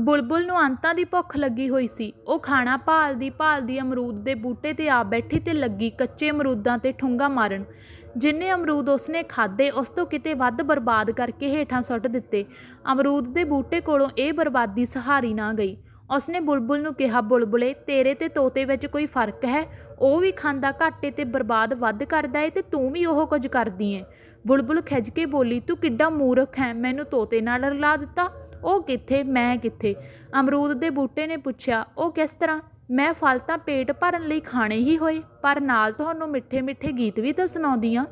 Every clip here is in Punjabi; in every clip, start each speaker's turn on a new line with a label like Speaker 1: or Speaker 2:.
Speaker 1: ਬੁਲਬੁਲ ਨੂੰ ਅੰਤਾਂ ਦੀ ਭੁੱਖ ਲੱਗੀ ਹੋਈ ਸੀ। ਉਹ ਖਾਣਾ ਭਾਲਦੀ ਭਾਲਦੀ ਅਮਰੂਦ ਦੇ ਬੂਟੇ ਤੇ ਆ ਬੈਠੀ ਤੇ ਲੱਗੀ ਕੱਚੇ ਅਮਰੂਦਾਂ ਤੇ ਠੁੰਗਾ ਮਾਰਨ। ਜਿੰਨੇ ਅਮਰੂਦ ਉਸਨੇ ਖਾਦੇ ਉਸ ਤੋਂ ਕਿਤੇ ਵੱਧ ਬਰਬਾਦ ਕਰਕੇ ਹੇਠਾਂ ਸੁੱਟ ਦਿੱਤੇ। ਅਮਰੂਦ ਦੇ ਬੂਟੇ ਕੋਲੋਂ ਇਹ ਬਰਬਾਦੀ ਸਹਾਰੀ ਨਾ ਗਈ। ਉਸਨੇ ਬੁਲਬੁਲ ਨੂੰ ਕਿਹਾ, ਬੁਲਬੁਲੇ, ਤੇਰੇ ਤੇ ਤੋਤੇ ਵਿੱਚ ਕੋਈ ਫ਼ਰਕ ਹੈ? ਉਹ ਵੀ ਖਾਂਦਾ ਘਾਟੇ ਤੇ ਬਰਬਾਦ ਵੱਧ ਕਰਦਾ ਏ ਤੇ ਤੂੰ ਵੀ ਉਹ ਕੁਝ ਕਰਦੀ ਏ? ਬੁਲਬੁਲ ਖਿੱਚ ਕੇ ਬੋਲੀ, ਤੂੰ ਕਿੱਡਾ ਮੂਰਖ ਹੈ, ਮੈਨੂੰ ਤੋਤੇ ਨਾਲ ਰਲਾ ਦਿੱਤਾ। ਉਹ ਕਿੱਥੇ? ਮੈਂ ਕਿੱਥੇ? ਅਮਰੂਦ ਦੇ ਬੂਟੇ ਨੇ ਪੁੱਛਿਆ, ਉਹ ਕਿਸ ਤਰ੍ਹਾਂ? ਮੈਂ ਫਲ ਤਾਂ ਪੇਟ ਭਰਨ ਲਈ ਖਾਣੇ ਹੀ ਹੋਏ, ਪਰ ਨਾਲ ਤੁਹਾਨੂੰ ਮਿੱਠੇ ਮਿੱਠੇ ਗੀਤ ਵੀ ਤਾਂ ਸੁਣਾਉਂਦੀ ਆ?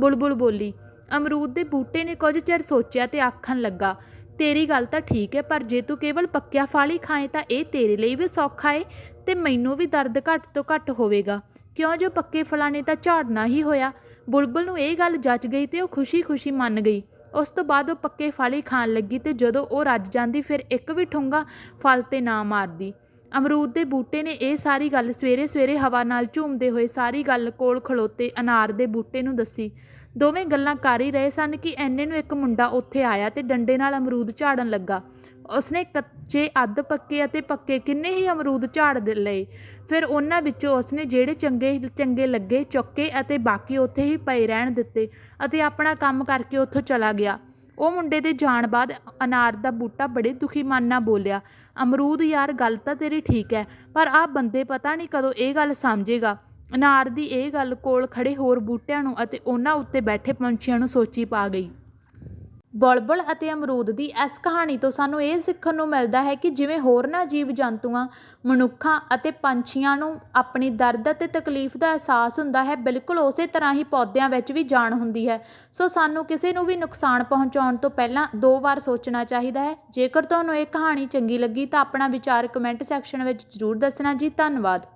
Speaker 1: ਬੁਲਬੁਲ ਬੋਲੀ, ਅਮਰੂਦ ਦੇ ਬੂਟੇ ਨੇ ਕੁਝ ਚਿਰ ਸੋਚਿਆ ਤੇ ਆਖਣ ਲੱਗਾ ਤੇਰੀ ਗੱਲ ਤਾਂ ਠੀਕ ਹੈ, ਪਰ ਜੇ ਤੂੰ ਕੇਵਲ ਪੱਕਿਆ ਫਲ ਹੀ ਖਾਏ ਤਾਂ ਇਹ ਤੇਰੇ ਲਈ ਵੀ ਸੌਖਾ ਏ ਤੇ ਮੈਨੂੰ ਵੀ ਦਰਦ ਘੱਟ ਤੋਂ ਘੱਟ ਹੋਵੇਗਾ। ਕਿਉਂ ਜੋ ਪੱਕੇ ਫਲਾਂ ਨੇ ਤਾਂ ਝਾੜਨਾ ਹੀ ਹੋਇਆ? ਬੁਲਬੁਲ ਨੂੰ ਇਹ ਗੱਲ ਜੱਚ ਗਈ ਤੇ ਉਹ ਖੁਸ਼ੀ-ਖੁਸ਼ੀ ਮੰਨ ਗਈ। ਉਸ ਤੋਂ ਬਾਅਦ ਉਹ ਪੱਕੇ ਫਲ ਹੀ ਖਾਣ ਲੱਗੀ ਤੇ ਜਦੋਂ ਉਹ ਰੱਜ ਜਾਂਦੀ, ਫਿਰ ਇੱਕ ਵੀ ਠੁੰਗਾ ਫਲ ਤੇ ਨਾ ਮਾਰਦੀ। ਅਮਰੂਦ ਦੇ ਬੂਟੇ ਨੇ ਇਹ ਸਾਰੀ ਗੱਲ ਸਵੇਰੇ-ਸਵੇਰੇ ਹਵਾ ਨਾਲ ਝੂਮਦੇ ਹੋਏ ਸਾਰੀ ਗੱਲ ਕੋਲ ਖਲੋਤੇ ਅਨਾਰ ਦੇ ਬੂਟੇ ਨੂੰ ਦੱਸੀ। ਦੋਵੇਂ ਗੱਲਾਂ ਕਰ ਹੀ ਰਹੇ ਸਨ ਕਿ ਐਨੇ ਨੂੰ ਇੱਕ ਮੁੰਡਾ ਉੱਥੇ ਆਇਆ ਤੇ ਡੰਡੇ ਨਾਲ ਅਮਰੂਦ ਝਾੜਨ ਲੱਗਾ। ਉਸਨੇ ਕੱਚੇ ਅੱਧ ਪੱਕੇ ਅਤੇ ਪੱਕੇ ਕਿੰਨੇ ਹੀ ਅਮਰੂਦ ਝਾੜ ਲਏ। ਫਿਰ ਉਹਨਾਂ ਵਿੱਚੋਂ ਉਸਨੇ ਜਿਹੜੇ ਚੰਗੇ ਚੰਗੇ ਲੱਗੇ ਚੁੱਕੇ ਅਤੇ ਬਾਕੀ ਉੱਥੇ ਹੀ ਪਏ ਰਹਿਣ ਦਿੱਤੇ ਅਤੇ ਆਪਣਾ ਕੰਮ ਕਰਕੇ ਉੱਥੋਂ ਚਲਾ ਗਿਆ। ਉਹ ਮੁੰਡੇ ਦੇ ਜਾਣ ਬਾਅਦ ਅਨਾਰ ਦਾ ਬੂਟਾ ਬੜੇ ਦੁਖੀ ਮਨ ਨਾਲ ਬੋਲਿਆ, ਅਮਰੂਦ ਯਾਰ, ਗੱਲ ਤਾਂ ਤੇਰੀ ਠੀਕ ਹੈ ਪਰ ਆਹ ਬੰਦੇ ਪਤਾ ਨਹੀਂ ਕਦੋਂ ਇਹ ਗੱਲ ਸਮਝੇਗਾ। ਅਨਾਰ ਦੀ ਇਹ ਗੱਲ ਕੋਲ ਖੜੇ ਹੋਰ ਬੂਟਿਆਂ ਨੂੰ ਅਤੇ ਉਹਨਾਂ ਉੱਤੇ ਬੈਠੇ ਪੰਛੀਆਂ ਨੂੰ ਸੋਚੀ ਪਾ ਗਈ। ਬੁਲਬੁਲ ਅਤੇ ਅਮਰੂਦ ਦੀ ਇਸ ਕਹਾਣੀ ਤੋਂ ਸਾਨੂੰ ਇਹ ਸਿੱਖਣ ਨੂੰ ਮਿਲਦਾ ਹੈ ਕਿ ਜਿਵੇਂ ਹੋਰਨਾਂ ਜੀਵ ਜੰਤੂਆਂ, ਮਨੁੱਖਾਂ ਅਤੇ ਪੰਛੀਆਂ ਨੂੰ ਆਪਣੀ ਦਰਦ ਅਤੇ ਤਕਲੀਫ ਦਾ ਅਹਿਸਾਸ ਹੁੰਦਾ ਹੈ, ਬਿਲਕੁਲ ਉਸੇ ਤਰ੍ਹਾਂ ਹੀ ਪੌਦਿਆਂ ਵਿੱਚ ਵੀ ਜਾਨ ਹੁੰਦੀ ਹੈ। ਸੋ ਸਾਨੂੰ ਕਿਸੇ ਨੂੰ ਵੀ ਨੁਕਸਾਨ ਪਹੁੰਚਾਉਣ ਤੋਂ ਪਹਿਲਾਂ ਦੋ ਵਾਰ ਸੋਚਣਾ ਚਾਹੀਦਾ ਹੈ। ਜੇਕਰ ਤੁਹਾਨੂੰ ਇਹ ਕਹਾਣੀ ਚੰਗੀ ਲੱਗੀ ਤਾਂ ਆਪਣਾ ਵਿਚਾਰ ਕਮੈਂਟ ਸੈਕਸ਼ਨ ਵਿੱਚ ਜ਼ਰੂਰ ਦੱਸਣਾ ਜੀ। ਧੰਨਵਾਦ।